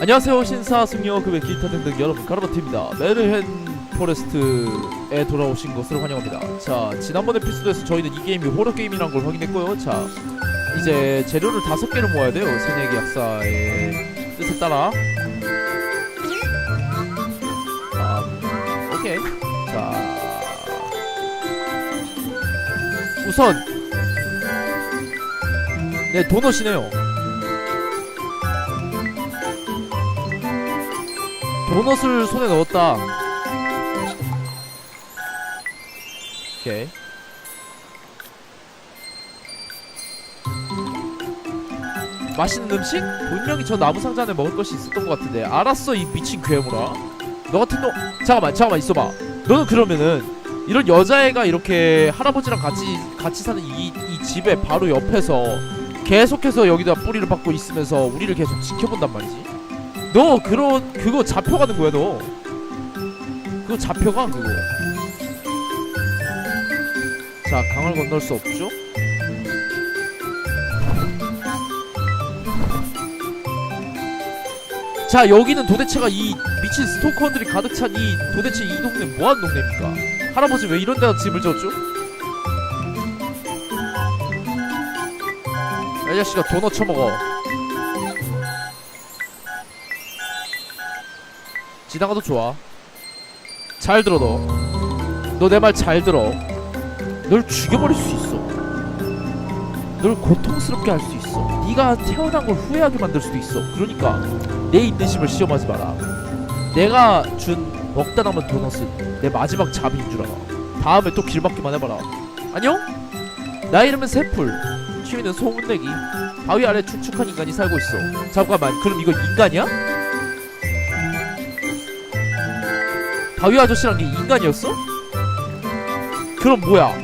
안녕하세요. 신사 승려 급의 기타 등등 여러분 가르바트입니다. 메르헨 포레스트에 돌아오신 것을 환영합니다. 자 지난번 에피소드에서 저희는 이 게임이 호러 게임이란 걸 확인했고요. 자 이제 재료를 다섯 개를 모아야 돼요. 세네기 약사의 뜻에 따라. 아 오케이. 자 우선. 네 도넛이네요 도넛을 손에 넣었다. 오케이. 맛있는 음식? 분명히 저 나무 상자 안에 먹을 것이 있었던 것 같은데 알았어 이 미친 괴물아 너 같은 놈 잠깐만 잠깐만 있어봐 너는 그러면은 이런 여자애가 이렇게 할아버지랑 같이 같이 사는 이, 이 집에 바로 옆에서 계속해서 여기다 뿌리를 받고 있으면서 우리를 계속 지켜본단 말이지 너 그런 그거 잡혀가는 거야 너. 그거 잡혀가 그거. 자 강을 건널 수 없죠? 자 여기는 도대체가 이 미친 스토커들이 가득 찬 이 도대체 이 동네 뭐하는 동네입니까? 할아버지 왜 이런 데다 집을 지었죠? 이 자식아 도넛 처먹어 지나가도 좋아. 잘 들어 너. 너 내 말 잘 들어. 널 죽여버릴 수 있어. 널 고통스럽게 할 수 있어. 네가 태어난 걸 후회하게 만들 수도 있어. 그러니까 내 인내심을 시험하지 마라. 내가 준 먹다 남은 도넛은 내 마지막 자비인 줄 알아. 다음에 또 길막기만 해봐라. 안녕? 나 이름은 세풀. 취미는 소문내기. 바위 아래 축축한 인간이 살고 있어. 잠깐만, 그럼 이거 인간이야? 바위 아저씨란 게 인간이었어? 그럼 뭐야?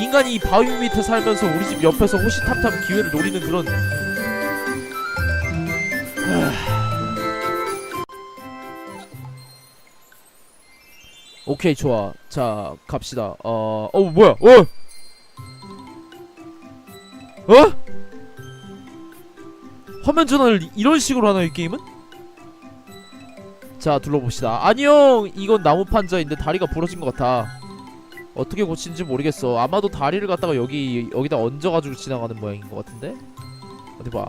인간이 이 바위 밑에 살면서 우리 집 옆에서 호시탐탐 기회를 노리는 그런 하... 오케이 좋아 자 갑시다 어... 어 뭐야 어? 어? 화면 전환을 이- 이런 식으로 하나 이 게임은? 자 둘러봅시다. 안녕! 이건 나무 판자인데 다리가 부러진 것 같아. 어떻게 고치는지 모르겠어. 아마도 다리를 갖다가 여기 여기다 얹어가지고 지나가는 모양인 것 같은데? 어디 봐.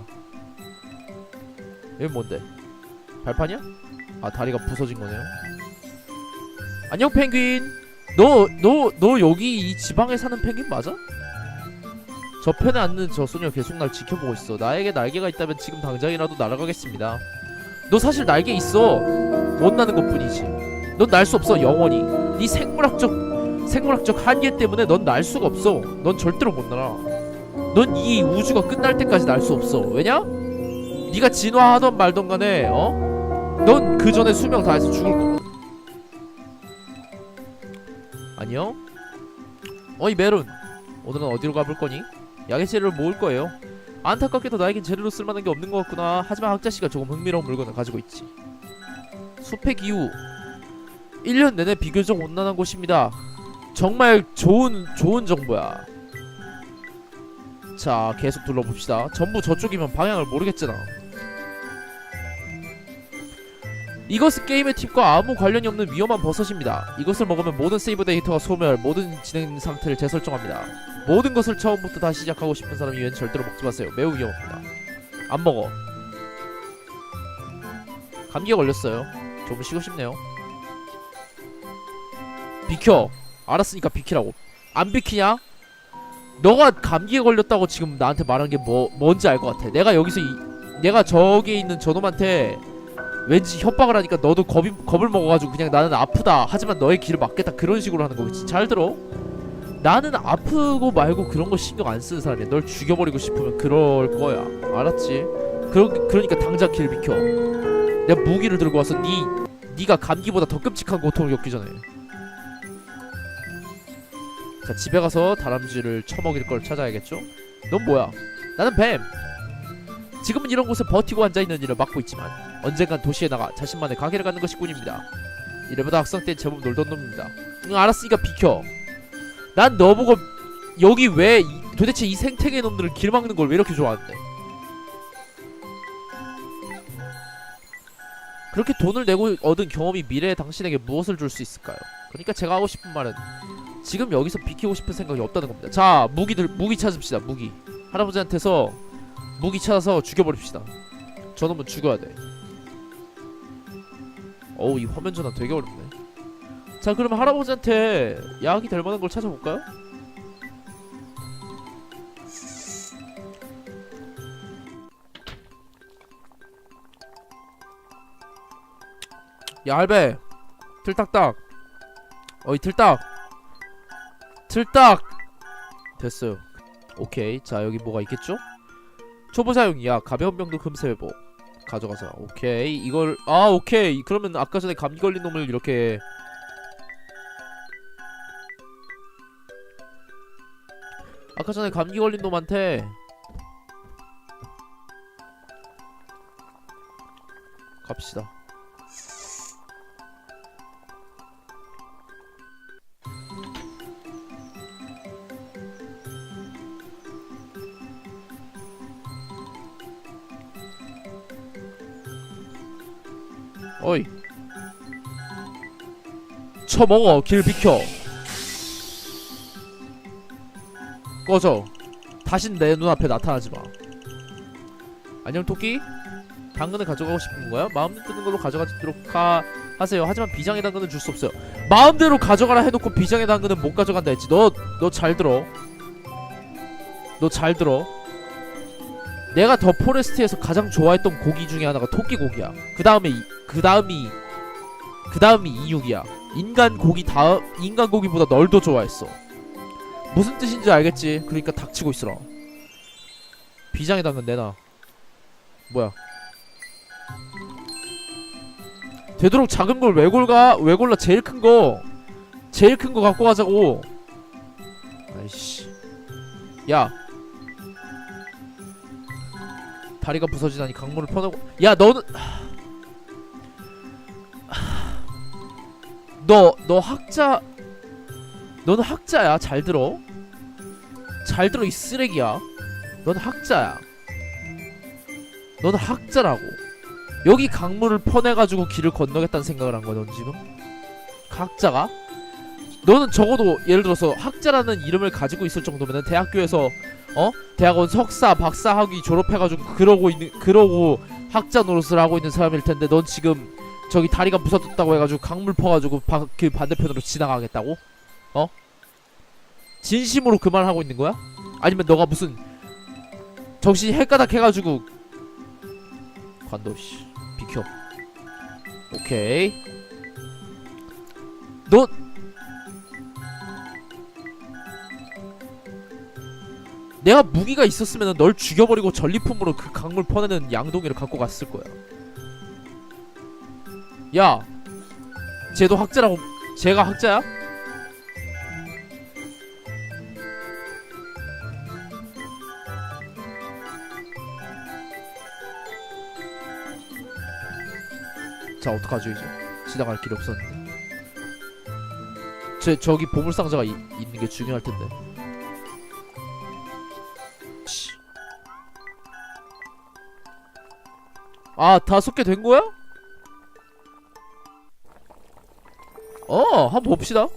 여기 뭔데? 발판이야? 아 다리가 부서진 거네요. 안녕 펭귄! 너 너 너 여기 이 지방에 사는 펭귄 맞아? 저편에 앉는 저 소녀 계속 날 지켜보고 있어. 나에게 날개가 있다면 지금 당장이라도 날아가겠습니다. 너 사실 날개 있어 못 나는 것 뿐이지. 넌 날 수 없어 영원히. 네 생물학적 생물학적 한계 때문에 넌 날 수가 없어. 넌 절대로 못 날아. 넌 이 우주가 끝날 때까지 날 수 없어. 왜냐? 네가 진화하던 말던 간에 어? 넌 그 전에 수명 다해서 죽을 거거든. 안녕? 어이 메론. 오늘은 어디로 가볼 거니? 약의 재료를 모을 거예요. 안타깝게도 나에겐 재료로 쓸만한 게 없는 것 같구나. 하지만 학자 씨가 조금 흥미로운 물건을 가지고 있지. 숲의 기후 1년 내내 비교적 온난한 곳입니다. 정말 좋은 좋은 정보야. 자, 계속 둘러봅시다. 전부 저쪽이면 방향을 모르겠잖아. 이것은 게임의 팁과 아무 관련이 없는 위험한 버섯입니다. 이것을 먹으면 모든 세이브 데이터가 소멸, 모든 진행 상태를 재설정합니다. 모든 것을 처음부터 다시 시작하고 싶은 사람이면 절대로 먹지 마세요. 매우 위험합니다. 안 먹어. 감기에 걸렸어요. 좀 쉬고 싶네요. 비켜. 알았으니까 비키라고. 안 비키냐? 너가 감기에 걸렸다고 지금 나한테 말한 게 뭐 뭔지 알 것 같아. 내가 여기서 이, 내가 저기 있는 저놈한테 왠지 협박을 하니까 너도 겁이, 겁을 먹어가지고 그냥 나는 아프다. 하지만 너의 길을 막겠다. 그런 식으로 하는 거겠지. 잘 들어. 나는 아프고 말고 그런 거 신경 안 쓰는 사람이야. 널 죽여버리고 싶으면 그럴 거야. 알았지? 그러, 그러니까 당장 길 비켜. 내가 무기를 들고 와서 네 네가 감기보다 더 끔찍한 고통을 겪기 전에. 자 집에 가서 다람쥐를 처먹일 걸 찾아야겠죠? 넌 뭐야? 나는 뱀. 지금은 이런 곳에 버티고 앉아 있는 일을 맡고 있지만 언젠간 도시에 나가 자신만의 가게를 갖는 것이 꿈입니다. 이래보다 학생 때 제법 놀던 놈입니다. 응 알았으니까 비켜. 난 너보고 여기 왜 이- 도대체 이 생태계 놈들을 길 막는 걸 왜 이렇게 좋아하는데? 그렇게 돈을 내고 얻은 경험이 미래의 당신에게 무엇을 줄 수 있을까요? 그러니까 제가 하고 싶은 말은 지금 여기서 비키고 싶은 생각이 없다는 겁니다. 자, 무기들 무기 찾읍시다. 무기. 할아버지한테서 무기 찾아서 죽여버립시다. 저놈은 죽어야 돼. 어우, 이 화면 전환 되게 어렵네. 자, 그러면 할아버지한테 약이 될 만한 걸 찾아볼까요? 야, 할배. 틀딱딱. 어이, 틀딱. 틀딱. 됐어요. 오케이. 자, 여기 뭐가 있겠죠? 초보 사용이야. 가벼운 병도 금세 회복. 가져가자. 오케이. 이걸 아, 오케이. 그러면 아까 전에 감기 걸린 놈을 이렇게 아까 전에 감기 걸린 놈한테 갑시다. 쳐먹어. 길 비켜. 꺼져. 다신 내 눈앞에 나타나지 마. 안녕 토끼. 당근을 가져가고 싶은 건가요? 마음 드는 걸로 가져가도록 하, 하세요. 하지만 비장의 당근은 줄 수 없어요. 마음대로 가져가라 해놓고 비장의 당근은 못 가져간다 했지. 너 너 잘 들어. 너 잘 들어. 내가 더 포레스트에서 가장 좋아했던 고기 중에 하나가 토끼 고기야. 그 다음에 그 다음이 그 다음이 이육이야 인간 고기 다음 인간 고기보다 널 더 좋아했어. 무슨 뜻인지 알겠지? 그러니까 닥치고 있으라. 비장의 당근 내놔 뭐야? 되도록 작은 걸 왜 골가? 왜 골라? 제일 큰 거. 제일 큰 거 갖고 가자고. 아이씨. 야. 다리가 부서지다니 강물을 퍼내고. 야 너는 너 너 학자 너는 학자야. 잘 들어. 잘 들어 이 쓰레기야. 넌 학자야. 너는 학자라고. 여기 강물을 퍼내가지고 길을 건너겠다는 생각을 한 거야 넌 지금? 학자가? 너는 적어도 예를 들어서 학자라는 이름을 가지고 있을 정도면은 대학교에서 어? 대학원 석사 박사 학위 졸업해가지고 그러고 있는 그러고 학자 노릇을 하고 있는 사람일 텐데 넌 지금 저기 다리가 부서졌다고 해가지고 강물 퍼가지고 바, 그 반대편으로 지나가겠다고? 어? 진심으로 그 말 하고 있는 거야? 아니면 너가 무슨 정신이 헷가닥 해가지고 관도 씨 비켜. 오케이. 너 내가 무기가 있었으면 널 죽여버리고 전리품으로 그 강물 퍼내는 양동이를 갖고 갔을 거야 야 쟤도 학자라고 쟤가 학자야? 자 어떡하죠 이제 지나갈 길이 없었는데 저 저기 보물상자가 이, 있는 게 중요할 텐데 씨. 아, 다 속개된 거야? 한번 봅시다.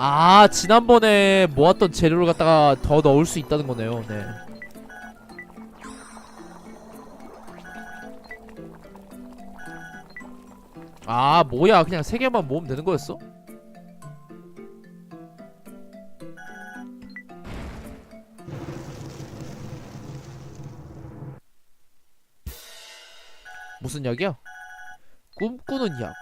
아, 지난번에 모았던 재료를 갖다가 더 넣을 수 있다는 거네요. 네. 아 뭐야 그냥 세 개만 모으면 되는 거였어? 무슨 약이야? 꿈꾸는 약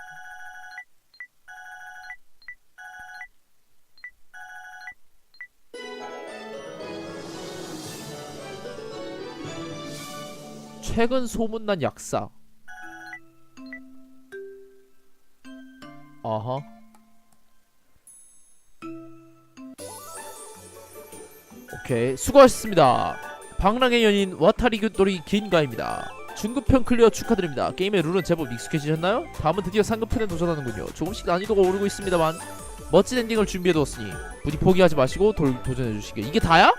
최근 소문난 약사 아하. 오케이 수고하셨습니다. 방랑의 연인 와타리 규토리 긴가입니다. 중급편 클리어 축하드립니다. 게임의 룰은 제법 익숙해지셨나요? 다음은 드디어 상급편에 도전하는군요. 조금씩 난이도가 오르고 있습니다만 멋진 엔딩을 준비해두었으니 부디 포기하지 마시고 돌, 도전해주시길 이게 다야?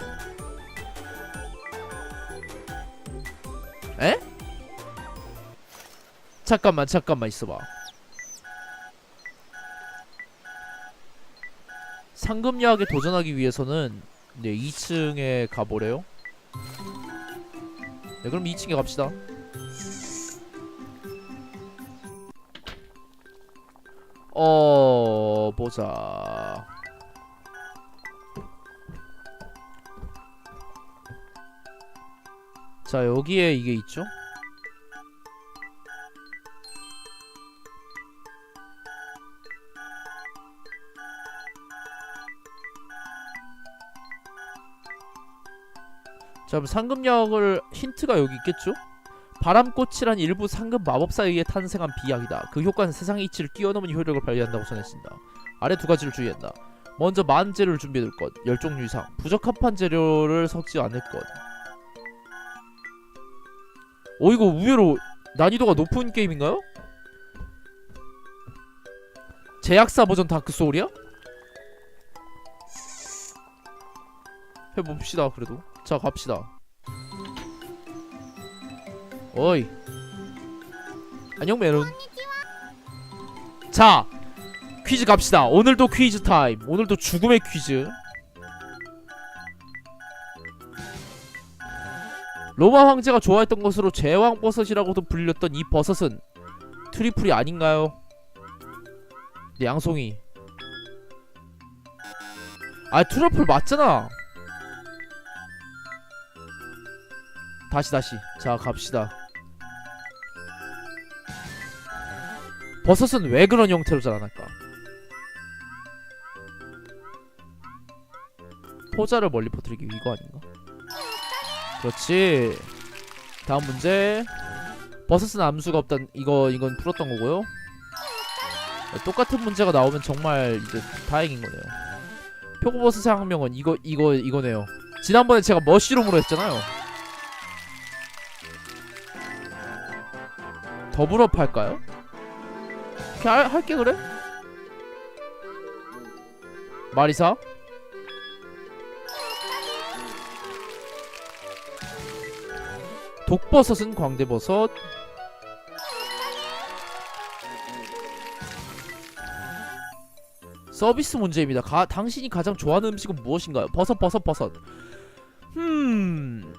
에? 잠깐만 잠깐만 있어봐 상금 야학에 도전하기 위해서는 네 2층에 가보래요 네 그럼 2층에 갑시다 어 보자. 자 여기에 이게 있죠? 자 그럼 상금역을 힌트가 여기 있겠죠 바람꽃이란 일부 상급 마법사에 의해 탄생한 비약이다. 그 효과는 세상의 이치를 뛰어넘은 효력을 발휘한다고 전했습니다. 아래 두 가지를 주의한다. 먼저 재료를 준비해둘 것, 열 종류 이상. 부적합한 재료를 섞지 않을 것. 어 이거 의외로 난이도가 높은 게임인가요? 제약사 버전 다크 소울이야? 해봅시다 그래도. 자 갑시다. 어이. 안녕 메론. 자 퀴즈 갑시다. 오늘도 퀴즈 타임. 오늘도 죽음의 퀴즈. 로마 황제가 좋아했던 것으로 제왕 버섯이라고도 불렸던 이 버섯은 트리플이 아닌가요? 네 양송이. 아 트러플 맞잖아. 다시 다시. 자 갑시다 버섯은 왜 그런 형태로 자라날까? 포자를 멀리 퍼뜨리기 이거 아닌가? 그렇지. 다음 문제. 버섯은 암수가 없단 이거 이건 풀었던 거고요. 네, 똑같은 문제가 나오면 정말 이제 다행인 거네요. 표고버섯의 학명은 이거 이거 이거네요. 지난번에 제가 머쉬룸으로 했잖아요. 더블업 할까요? 할, 할게 그래? 마리사? 독버섯은 광대버섯 서비스 문제입니다. 가, 당신이 가장 좋아하는 음식은 무엇인가요? 버섯 버섯 버섯 음...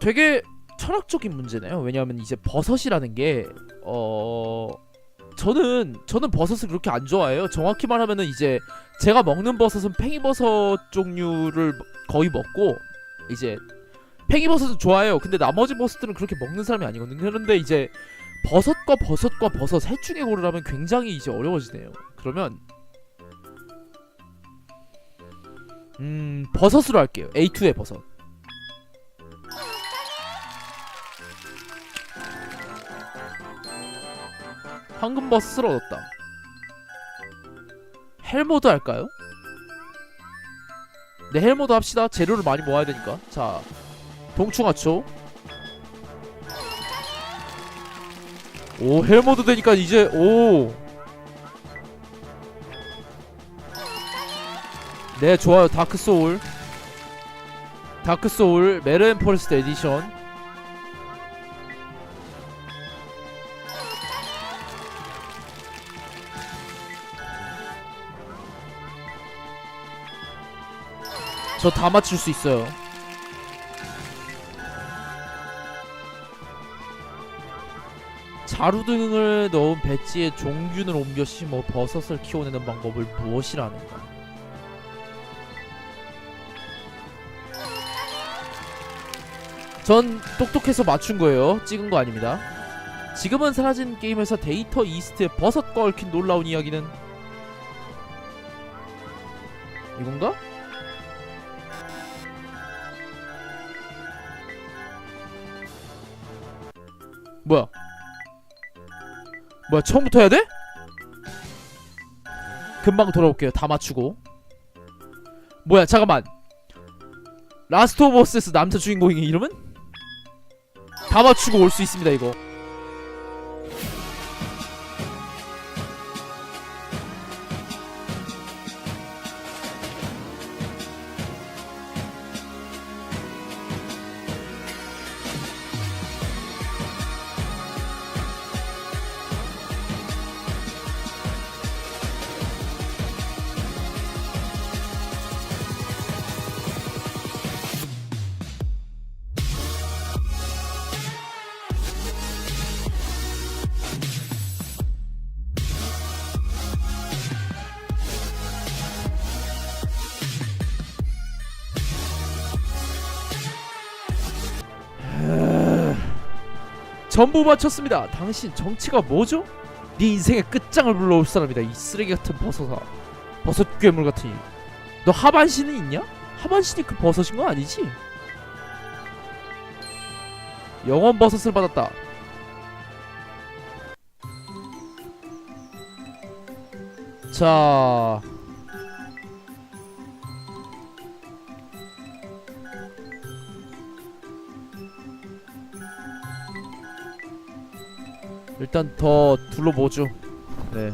되게 철학적인 문제네요. 왜냐하면 이제 버섯이라는 게 어... 저는 저는 버섯을 그렇게 안 좋아해요. 정확히 말하면은 이제 제가 먹는 버섯은 팽이버섯 종류를 거의 먹고 이제 팽이버섯은 좋아해요. 근데 나머지 버섯들은 그렇게 먹는 사람이 아니거든요. 그런데 이제 버섯과 버섯과 버섯 셋 중에 고르라면 굉장히 이제 어려워지네요. 그러면 음 버섯으로 할게요. A2의 버섯. 황금 버섯을 얻었다. 헬모드 할까요? 네 헬모드 합시다. 재료를 많이 모아야 되니까. 자 동충하초. 오 헬모드 되니까 이제 오. 네 좋아요 다크 소울. 다크 소울 메르앤 포레스트 에디션. 저 다 맞출 수 있어요. 자루 등을 넣은 배지에 종균을 옮겨 심어 버섯을 키워내는 방법을 무엇이라는가? 전 똑똑해서 맞춘 거예요. 찍은 거 아닙니다. 지금은 사라진 게임에서 데이터 이스트의 버섯과 얽힌 놀라운 이야기는 이건가? 뭐야? 뭐야 처음부터 해야 돼? 금방 돌아올게요 다 맞추고 뭐야 잠깐만 라스트 오브 어스에서 남자 주인공이 이름은? 다 맞추고 올 수 있습니다 이거 전부 마쳤습니다. 당신 정치가 뭐죠? 네 인생의 끝장을 불러올 사람이다. 이 쓰레기 같은 버섯아. 버섯 괴물 같으니. 너 하반신은 있냐? 하반신이 그 버섯인 건 아니지? 영원 버섯을 받았다. 자. 일단 더 둘러보죠. 네.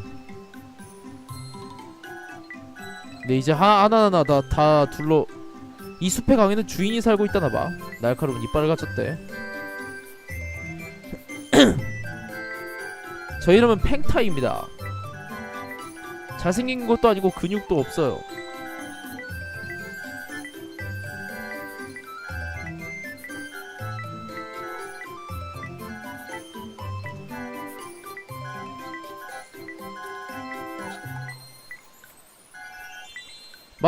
네 이제 하, 하나하나 다, 다 둘러. 이 숲의 강에는 주인이 살고 있다나봐. 날카로운 이빨을 가졌대. 저 이름은 팽타입니다. 잘생긴 것도 아니고 근육도 없어요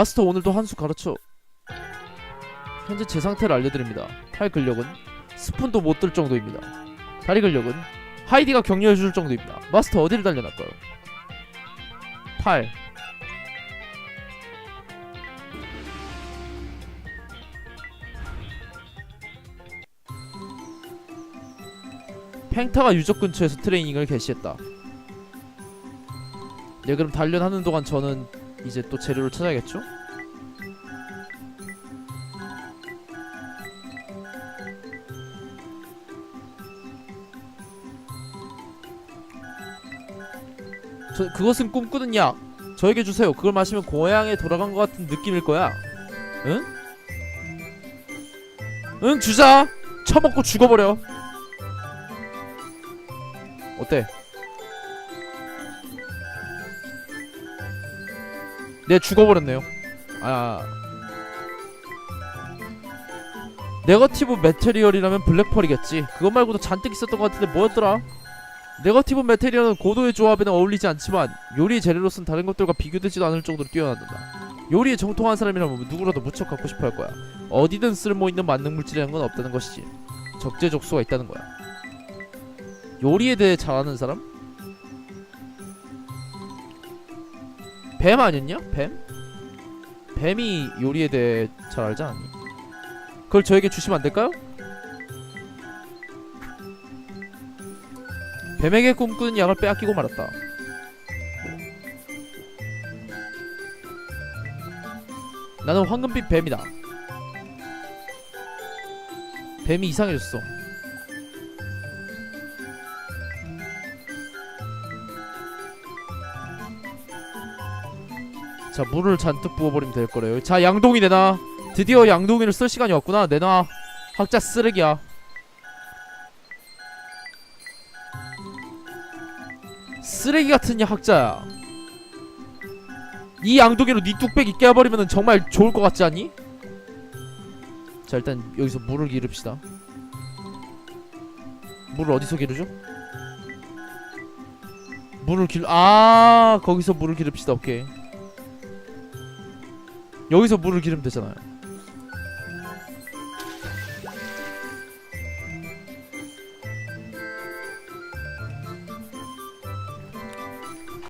마스터 오늘도 한 수 가르쳐. 현재 제 상태를 알려드립니다. 팔 근력은 스푼도 못 들 정도입니다. 다리 근력은 하이디가 격려해줄 정도입니다. 마스터 어디를 달려날까요? 팔. 팽타가 유적 근처에서 트레이닝을 개시했다. 네 그럼 단련하는 동안 저는 이제 또 재료를 찾아야겠죠? 저 그것은 꿈꾸는 약. 저에게 주세요. 그걸 마시면 고향에 돌아간 것 같은 느낌일 거야. 응? 응 주자. 처먹고 죽어버려. 어때? 네 죽어버렸네요. 아. 네거티브 메테리얼이라면 블랙펄이겠지. 그것 말고도 잔뜩 있었던 것 같은데 뭐였더라? 네거티브 메테리얼은 고도의 조합에는 어울리지 않지만 요리의 재료로 쓴 다른 것들과 비교되지도 않을 정도로 뛰어난다. 요리에 정통한 사람이라면 누구라도 무척 갖고 싶어 할 거야. 어디든 쓸모 있는 만능 물질이라는 건 없다는 것이지. 적재적소가 있다는 거야. 요리에 대해 잘 아는 사람? 뱀 아니었냐? 뱀? 뱀이 요리에 대해 잘 알지 않니? 그걸 저에게 주시면 안 될까요? 뱀에게 꿈꾸는 약을 빼앗기고 말았다. 나는 황금빛 뱀이다. 뱀이 이상해졌어. 자 물을 잔뜩 부어버리면 될 거래요. 자 양동이 내놔. 드디어 양동이를 쓸 시간이 왔구나. 내놔. 학자 쓰레기야. 쓰레기 같은 야 학자야. 이 양동이로 네 뚝배기 깨버리면 정말 좋을 것 같지 않니? 자 일단 여기서 물을 기릅시다. 물을 어디서 기르죠? 물을 길, 아 거기서 물을 기릅시다. 오케이. 여기서 물을 기르면 되잖아요.